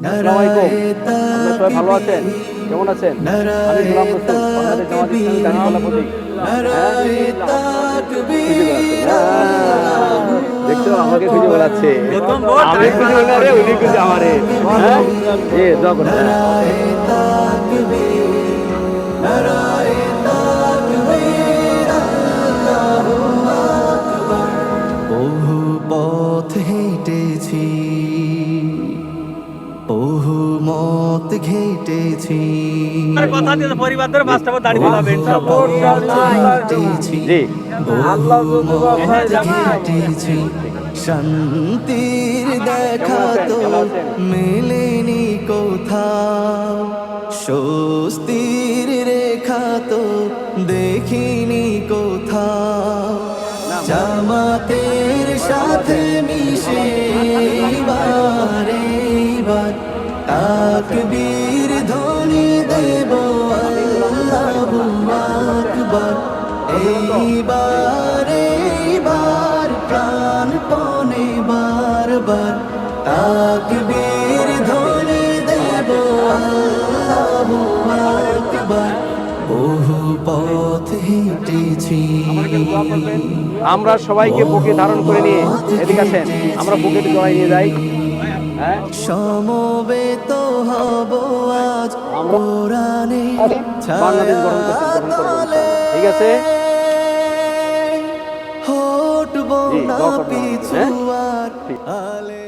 আপনারা সবাই ভালো আছেন? কেমন আছেন? আমি গোলাম রসুল বাংলাদেশ জামাত ইসলামী দাঁড়িপাল্লা প্রতীক দেখছ আমাকে খুঁজে বেড়াচ্ছে আমি খুঁজে বেড়ারে উনি খুঁজে আমারে। এ দোয়া করতে বহু পথ হেঁটেছি। মত ঘেটেছি। শান্তির দেখা তো মেলেনি কোথাও। স্বস্তির রেখা তো দেখিনি কোথাও। জামাতের সাথে মিশে তাকবীর ধ্বনি দেব আকবার। এইবার এইবার প্রাণপণে বারবার তাকবীর ধ্বনি দেব আকবার। বহু পথ হেঁটেছি। আমরা সবাইকে বুকে ধারণ করে নিয়ে এদিকে আসেন। আমরা বুকে জড়াই নিয়ে যাই। সমবেত হব আজ কোরআনে বাংলাদেশ গঠন করতে করব। ঠিক আছে হটব না পিছু হ্যাঁ? আর আলে